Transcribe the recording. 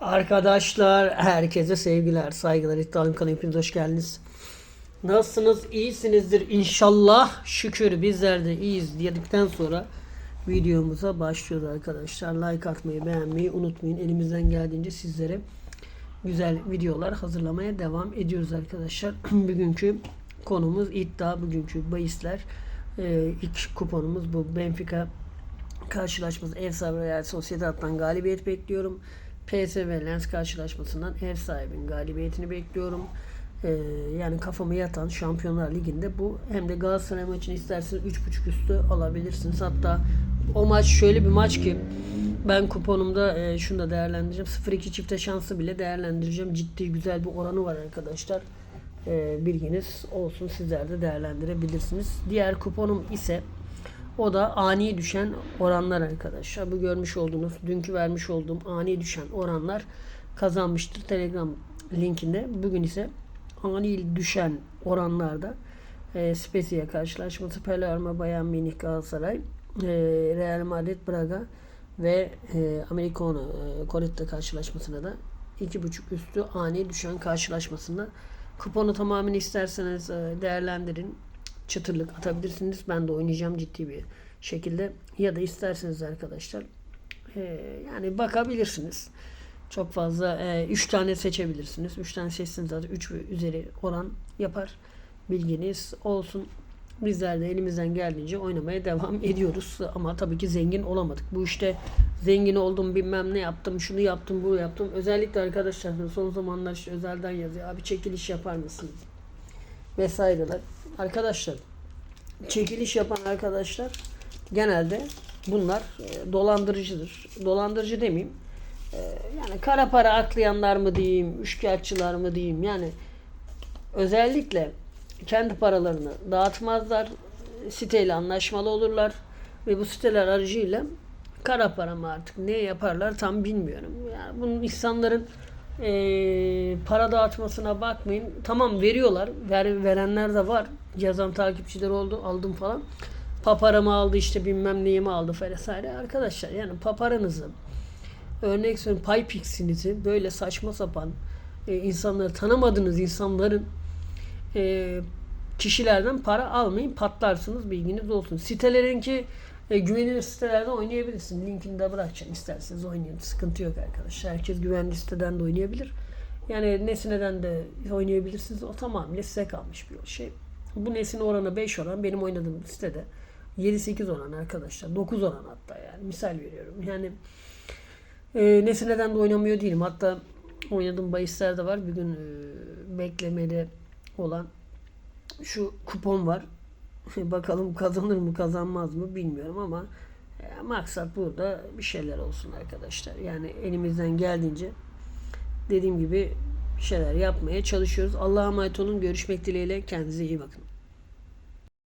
Arkadaşlar herkese sevgiler, saygılar. İddialım kanalına hepiniz hoş geldiniz. Nasılsınız? İyisinizdir inşallah. Şükür bizler de iyiyiz diyedikten sonra videomuza başlıyoruz arkadaşlar. Like atmayı, beğenmeyi unutmayın. Elimizden geldiğince sizlere güzel videolar hazırlamaya devam ediyoruz arkadaşlar. Bugünkü konumuz iddia, bugünkü bahisler. Ee, ilk kuponumuz bu Benfica karşılaşması ev sahibi Real Sociedad'dan galibiyet bekliyorum. PSV Lens karşılaşmasından ev sahibinin galibiyetini bekliyorum. Ee, yani kafamı yatan Şampiyonlar Ligi'nde bu. Hem de Galatasaray maçını isterseniz 3.5 üstü alabilirsiniz. Hatta o maç şöyle bir maç ki ben kuponumda e, şunu da değerlendireceğim. 0-2 çifte şansı bile değerlendireceğim. Ciddi güzel bir oranı var arkadaşlar. E, bilginiz olsun sizler de değerlendirebilirsiniz. Diğer kuponum ise o da ani düşen oranlar arkadaşlar. Bu görmüş olduğunuz, dünkü vermiş olduğum ani düşen oranlar kazanmıştır. Telegram linkinde. Bugün ise ani düşen oranlarda e, Spezia karşılaşması, Palermo, Bayern Münih, Galatasaray, e, Real Madrid, Braga ve e, Americano e, karşılaşmasına da 2.5 üstü ani düşen karşılaşmasında kuponu tamamen isterseniz e, değerlendirin çıtırlık atabilirsiniz. Ben de oynayacağım ciddi bir şekilde. Ya da isterseniz arkadaşlar e, yani bakabilirsiniz. Çok fazla 3 tane seçebilirsiniz. 3 tane seçseniz zaten 3 ve üzeri oran yapar. Bilginiz olsun. Bizler de elimizden geldiğince oynamaya devam ediyoruz. Ama tabii ki zengin olamadık. Bu işte zengin oldum bilmem ne yaptım, şunu yaptım, bunu yaptım. Özellikle arkadaşlar son zamanlar işte özelden yazıyor. Abi çekiliş yapar mısınız? Vesaireler. Arkadaşlar çekiliş yapan arkadaşlar genelde bunlar e, dolandırıcıdır. Dolandırıcı demeyeyim. E, yani kara para aklayanlar mı diyeyim, üçkağıtçılar mı diyeyim. Yani özellikle kendi paralarını dağıtmazlar. Siteyle anlaşmalı olurlar ve bu siteler aracıyla kara para mı artık ne yaparlar tam bilmiyorum. Yani bunun insanların eee, para dağıtmasına bakmayın. Tamam veriyorlar. Ver, verenler de var. Yazan takipçiler oldu. Aldım falan. Paparamı aldı işte bilmem neyimi aldı vesaire. Arkadaşlar yani paparanızı örnek söyleyeyim paypix'inizi böyle saçma sapan e, insanları tanımadığınız insanların e, kişilerden para almayın patlarsınız bilginiz olsun. Sitelerinki e, güvenilir sitelerde oynayabilirsin. Linkini de bırakacağım isterseniz oynayın. Sıkıntı yok arkadaşlar. Herkes güvenli siteden de oynayabilir. Yani Nesine'den de oynayabilirsiniz. O tamamıyla size kalmış bir şey. Bu Nesine oranı 5 oran. Benim oynadığım sitede 7-8 oran arkadaşlar. 9 oran hatta yani. Misal veriyorum. Yani e, Nesine'den de oynamıyor değilim. Hatta oynadığım bahisler de var. Bir gün e, beklemede olan şu kupon var. Bakalım kazanır mı kazanmaz mı bilmiyorum ama e, maksat burada bir şeyler olsun arkadaşlar. Yani elimizden geldiğince dediğim gibi bir şeyler yapmaya çalışıyoruz. Allah'a emanet olun. Görüşmek dileğiyle. Kendinize iyi bakın.